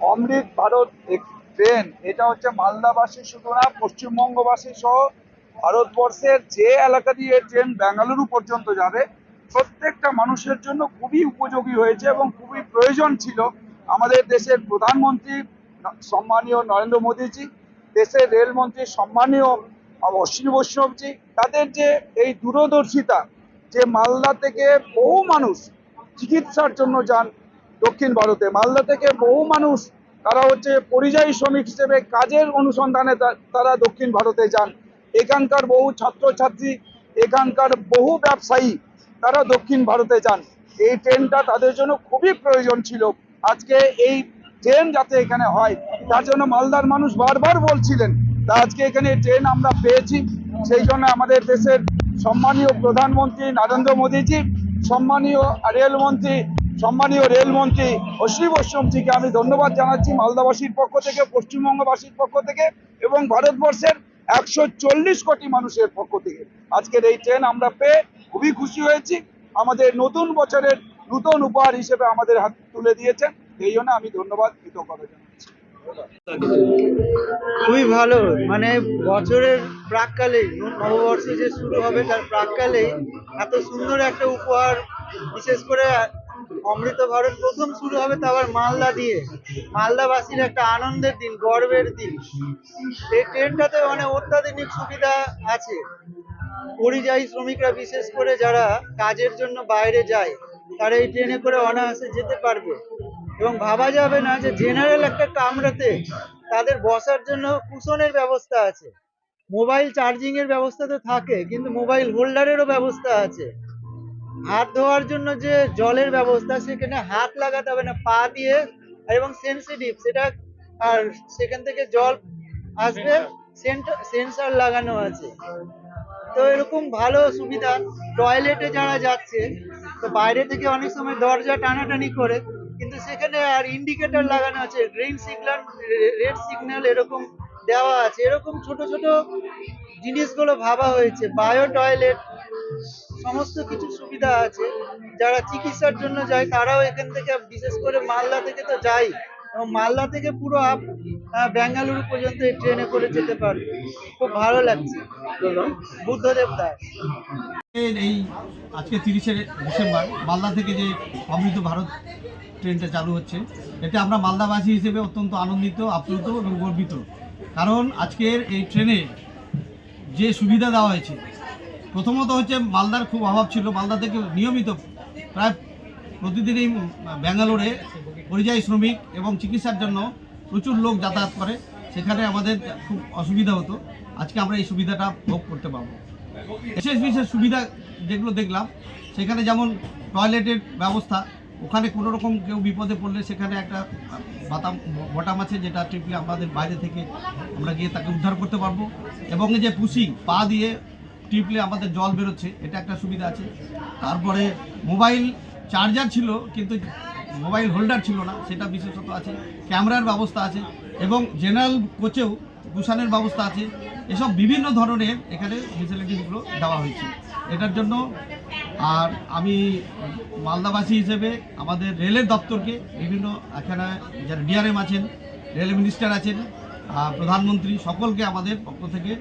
অমৃত Bharat train এটা হচ্ছে মালদাবাসী শুধু না পশ্চিমবঙ্গবাসী সহ ভারতবর্ষের যে এলাকা দিয়ে ট্রেন বেঙ্গালুরু পর্যন্ত যাবে, প্রত্যেকটা মানুষের জন্য খুবই উপযোগী হয়েছে এবং খুবই প্রয়োজন ছিল আমাদের দেশের প্রধানমন্ত্রী সম্মানীয় নরেন্দ্র মোদীজি, দেশের রেলমন্ত্রী সম্মানীয় অশ্বিনী বৈষ্ণবজি, তাদের যে এই দূরদর্শিতা, যে মালদা থেকে বহু মানুষ চিকিৎসার জন্য যান দক্ষিণ ভারতে। মালদা থেকে বহু মানুষ, তারা হচ্ছে পরিযায়ী শ্রমিক হিসেবে কাজের অনুসন্ধানে তারা দক্ষিণ ভারতে যান। এখানকার বহু ছাত্রছাত্রী, এখানকার বহু ব্যবসায়ী, তারা দক্ষিণ ভারতে যান। এই ট্রেনটা তাদের জন্য খুবই প্রয়োজন ছিল। আজকে এই ট্রেন যাতে এখানে হয়, তার জন্য মালদার মানুষ বারবার বলছিলেন, তা আজকে এখানে ট্রেন আমরা পেয়েছি। সেই জন্য আমাদের দেশের সম্মানীয় প্রধানমন্ত্রী নরেন্দ্র মোদীজি, সম্মানীয় রেলমন্ত্রী সম্মানীয় রেলমন্ত্রী অশ্বিনী বৈষ্ণবজিকে আমি ধন্যবাদ জানাচ্ছি মালদাবাসীর পক্ষ থেকে, পশ্চিমবঙ্গবাসীর পক্ষ থেকে এবং ভারতবর্ষের একশো চল্লিশ কোটি মানুষের পক্ষ থেকে। আজকের এই ট্রেন আমরা পেয়ে খুবই খুশি হয়েছি। আমাদের নতুন বছরের নতুন উপহার হিসেবে আমাদের হাত তুলে দিয়েছেন। এই জন্য আমি ধন্যবাদ, কৃতজ্ঞতা জানাচ্ছি। খুবই ভালো। মানে বছরের প্রাককালেই, নববর্ষে যে শুরু হবে তার প্রাককালেই এত সুন্দর একটা উপহার, বিশেষ করে অমৃত ভারত প্রথম শুরু হবে তা আবার মালদা দিয়ে। মালদাবাসীর একটা আনন্দের দিন, গর্বের দিন। এই ট্রেনটাতে মানে অত্যাধুনিক সুবিধা আছে। পরিযায়ী শ্রমিকরা, বিশেষ করে যারা কাজের জন্য বাইরে যায়, তারা এই ট্রেনে করে অনায়াসে যেতে পারবে। এবং ভাবা যাবে না যে জেনারেল একটা কামরাতে তাদের বসার জন্য কুশনের ব্যবস্থা আছে। মোবাইল চার্জিং এর ব্যবস্থা তো থাকে, কিন্তু মোবাইল হোল্ডারেরও ব্যবস্থা আছে। হাত ধোয়ার জন্য যে জলের ব্যবস্থা, সেখানে হাত লাগাতে হবে না, পা দিয়ে, এবং সেন্সিটিভ সেটা আর সেখান থেকে জল আসবে সেন্সার লাগানো আছে। তো এরকম ভালো সুবিধা টয়লেটে যারা যাচ্ছে, তো বাইরে থেকে অনেক সময় দরজা টানাটানি করে, কিন্তু সেখানে আর ইন্ডিকেটর লাগানো আছে গ্রিন সিগন্যাল রেড সিগন্যাল এরকম দেওয়া আছে। এরকম ছোট ছোট জিনিসগুলো ভাবা হয়েছে বায়ো টয়লেট সমস্ত কিছু সুবিধা আছে। যারা চিকিৎসার জন্য যায়, তারাও এখান থেকে, বিশেষ করে মালদা থেকে তো যায় এবং মালদা থেকে পুরো আপ বেঙ্গালুরু পর্যন্ত এই ট্রেনে করে যেতে পারবে। খুব ভালো লাগছে। বুদ্ধদেব দাস। এই আজকে তিরিশে ডিসেম্বর, মালদা থেকে যে অমৃত ভারত ট্রেনটা চালু হচ্ছে, এতে আমরা মালদাবাসী হিসেবে অত্যন্ত আনন্দিত, আপ্লুত এবং গর্বিত। কারণ আজকের এই ট্রেনে যে সুবিধা দেওয়া হয়েছে প্রথমত হচ্ছে মালদার খুব অভাব ছিল। মালদা থেকে নিয়মিত প্রায় প্রতিদিনই ব্যাঙ্গালোরে পরিযায়ী শ্রমিক এবং চিকিৎসার জন্য প্রচুর লোক যাতায়াত করে। সেখানে আমাদের খুব অসুবিধা হতো। আজকে আমরা এই সুবিধাটা ভোগ করতে পারব। বিশেষ বিশেষ সুবিধা যেগুলো দেখলাম, সেখানে যেমন টয়লেটের ব্যবস্থা, ওখানে কোনো রকম কেউ বিপদে পড়লে সেখানে একটা বাতাম, বটাম আছে যেটা টিপলে আমাদের বাইরে থেকে আমরা গিয়ে তাকে উদ্ধার করতে পারব। এবং যে পুশিং, পা দিয়ে টিপলে আমাদের জল বেরোচ্ছে, এটা একটা সুবিধা আছে। তারপরে মোবাইল চার্জার ছিল, কিন্তু মোবাইল হোল্ডার ছিল না, সেটা বিশেষত আছে। ক্যামেরার ব্যবস্থা আছে, এবং জেনারেল কোচেও কুশানের ব্যবস্থা আছে। এসব বিভিন্ন ধরনের এখানে ফেসিলিটিসগুলো দেওয়া হয়েছে। এটার জন্য আর আমি মালদাবাসী হিসেবে আমাদের রেলের দপ্তরকে বিভিন্ন এখানে যারা ডিআরএম আছেন, রেল মিনিস্টার আছেন প্রধানমন্ত্রী, সকলকে আমাদের পক্ষ থেকে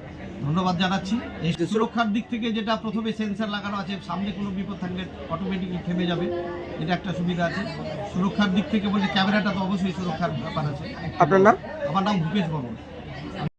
ধন্যবাদ জানাচ্ছি। এই সুরক্ষার দিক থেকে যেটা প্রথমে সেন্সার লাগানো আছে সামনে কোনো বিপদ থাকলে অটোমেটিকলি থেমে যাবে। এটা একটা সুবিধা আছে। সুরক্ষার দিক থেকে বলতে ক্যামেরাটা তো অবশ্যই সুরক্ষার ব্যাপার আছে। আপনার নাম? আমার নাম ভূপেশ বর্মন।